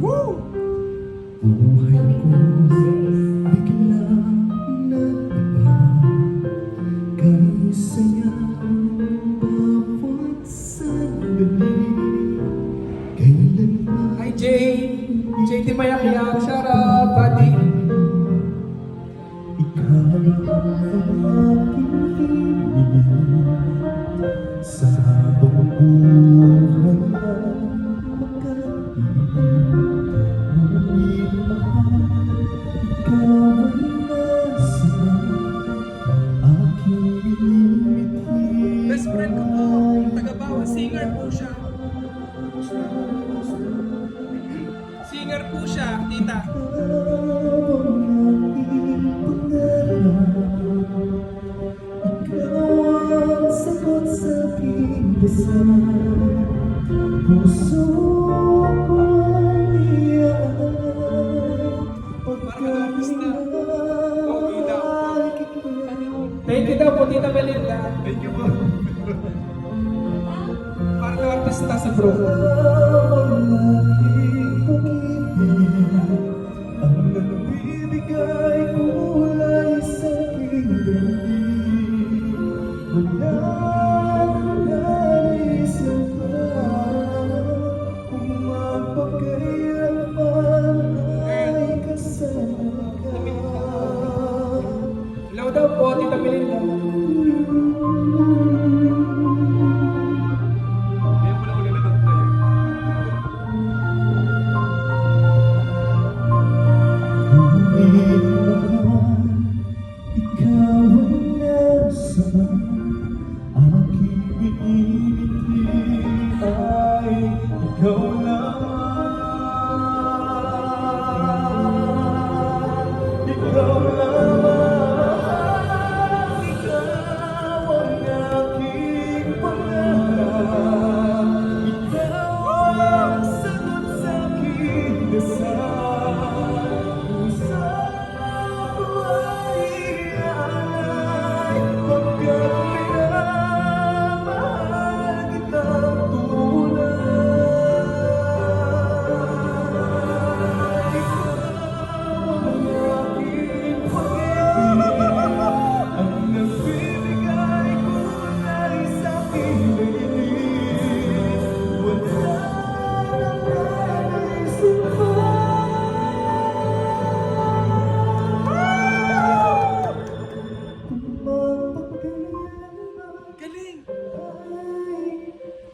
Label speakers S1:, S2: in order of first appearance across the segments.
S1: Woo! Buhay ko bigla nagbaga Kaysa niya
S2: bawat sandali Kailan ba Jane! Jane Timayak yan! Shout out, buddy! Ikaw
S1: Singer po siya, tita. Thank you daw po, Tita Belinda.
S3: Thank you po.
S1: Parang artista sa bro.
S2: Nagbibigay kulay sa aking daigdig Wala nang naisip pa Kung mapagkailanman ay kasama ka
S1: daw po, Tita Belinda.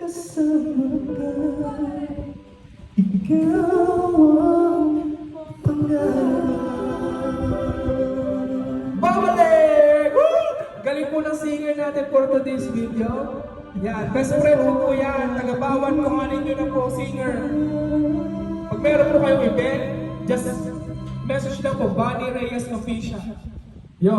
S2: Kasama ka Ikaw ang pangarap
S1: Babalik! Woo! Galing po ng singer natin for today's video. Yan, best friend ko po yan. Taga-bawan ko nga ninyo na po, singer. Pag meron po kayong event, just message lang po, Bonnie Reyes Official. Yo.